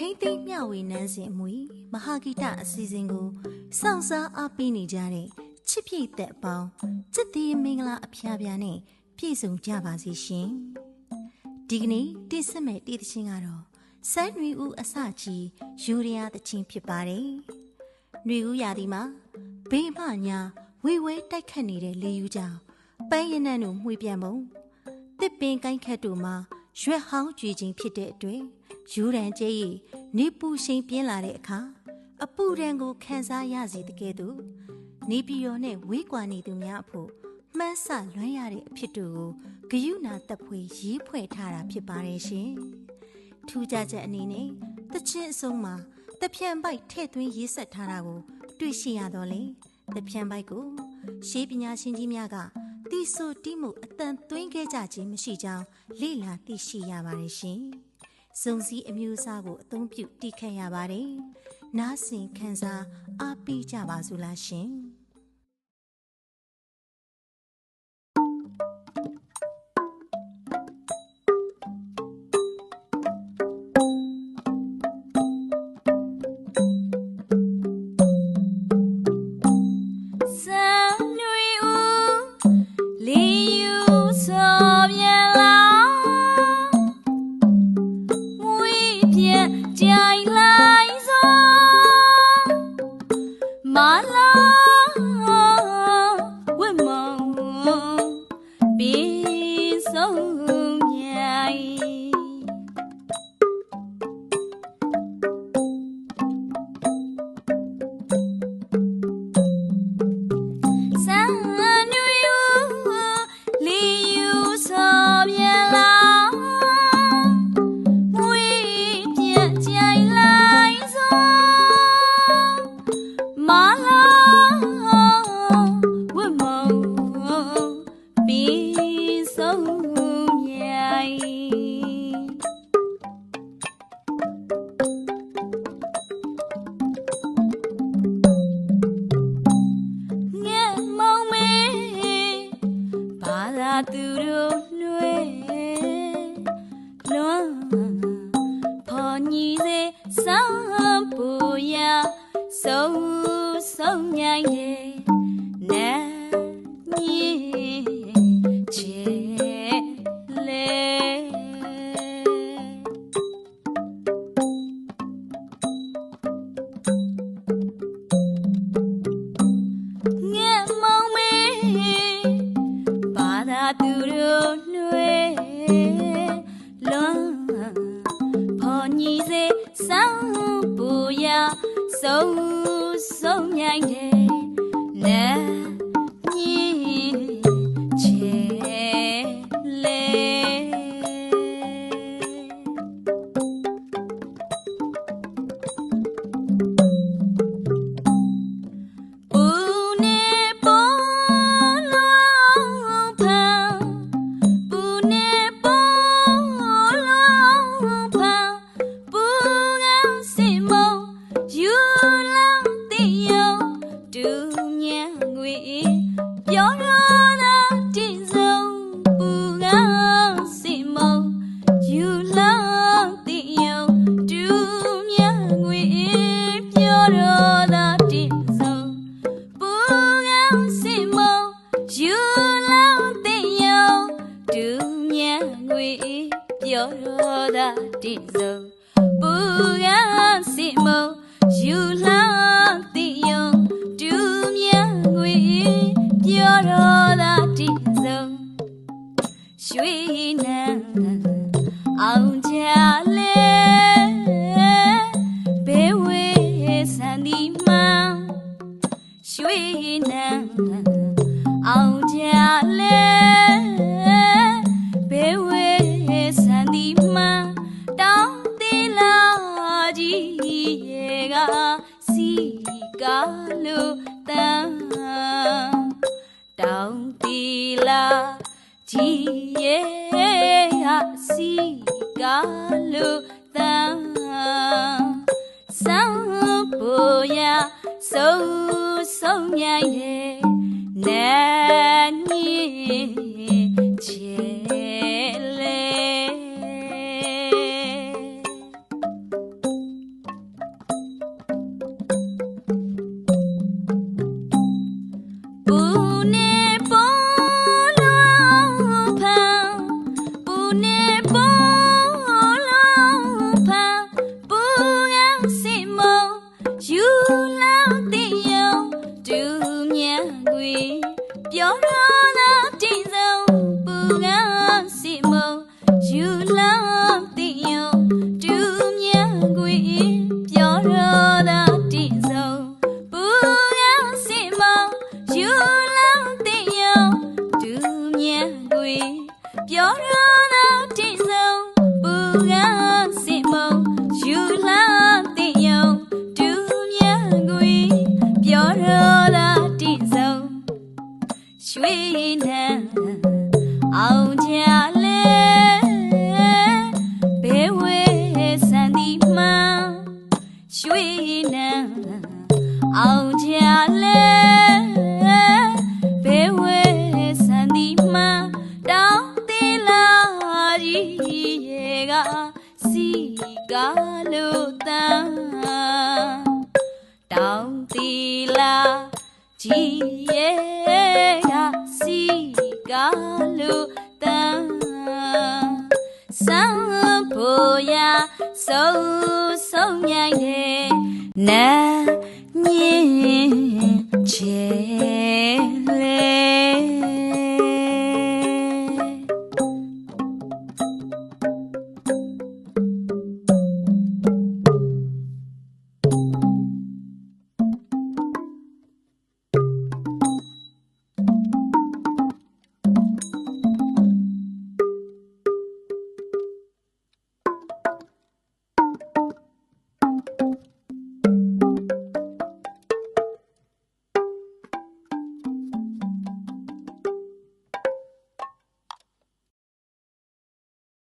ထိမ့်သိမ့်မျှဝေနန်းစဉ်အမွေမဟာဂီတအစီအစဉ်ကိုစောင့်စားအားပေးနေကြတဲ့ချစ်ပြည့်သက်အပေါင်းချစ်သေးမင်္ဂလာအဖျားဖျားနဲ့ပြည့်စုံကြပါစေရှင်ဒီကနေ့တင်ဆက်မဲ့တေးသချင်းကတော့စန်းနွေဦးအစကြီးယူရီးယားသချင်းဖြစ်ပါတယ်နွေဦးရာသီမှာဘေးမညာဝေဝဲတိုက်ခတ်နေတဲ့လေယူကြောင့်ပန်းရနံ့တို့မှွေပြန်ပုံတစ်ပင်ကိုင်းခတ်တို့မှာရွက်ဟောင်းကြွေခြင်းဖြစ်တဲ့အတွက် ယူရန်ကျဲရီနေပူရှိန်ပြင်းလာတဲ့အခါအပူဒဏ်ကိုခံစားရစီတကယ်သူနေပြည်တော်နဲ့ဝေးကွာနေသူများအဖို့မှန်းဆလွမ်းရတဲ့အဖြစ်တို့ကိုဂယုနာတပ်ဖွေရေးဖွဲ့ထားတာဖြစ်ပါတယ်ရှင်ထူးခြားချက်အနေနဲ့တချင်းအစုံမှာတပြံပိုက်ထဲ့သွင်းရေးဆက်ထားတာကို တွေ့ရှိရတော့လေတပြံပိုက်ကိုရှေးပညာရှင်ကြီးများကတီဆိုတီးမှုအတန်သွင်းခဲ့ကြခြင်းမရှိကြောင်းလေ့လာသိရှိရပါတယ်ရှင်။ စုံစည်းအမျိုးအစားကိုအသုံးပြုတည်ခတ်ရပါတယ်။နားဆင်ခံစားအားပေးကြပါစို့လားရှင်။ ဘာသာသူတို့လွဲလွန်ဖော်ညီစေစံပူရဆုံးဆုံးမြိုင်ရဲ့နာညီချေလေငဲ့မောင်မေဘာ သာသူတို့နှွေလွန်ဖော်ညီစေစံပူရဆုံးဆုံးမြိုင်တယ် ပူငန်းစင်မယူလော စီကလို့တန်းစံပူရဆုံးဆုံးမြိုင်ရဲ့နာညီ ပြောတော့လာတင်ဆုံးပူကစီမုံယူလာတင်ယုံဒူမြကွေပြောတော့လာတင်ဆုံးပူကစီမုံယူလာတင်ယုံဒူမြကွေပြောတော့လာတင်ဆုံးပူကစီမုံယူလာတင်ယုံဒူမြကွေပြောတော့လာတင်ဆုံး ရွှေနံအောင်ကြလဲဘေဝဲစံဒီမှရွှေနံအောင်ကြလဲဘေဝဲစံဒီမှတောင်းသေးလာကြီးရေကစီကားလို့တန်းတောင်းသေးလာကြည်ရဲ့ ないでねえ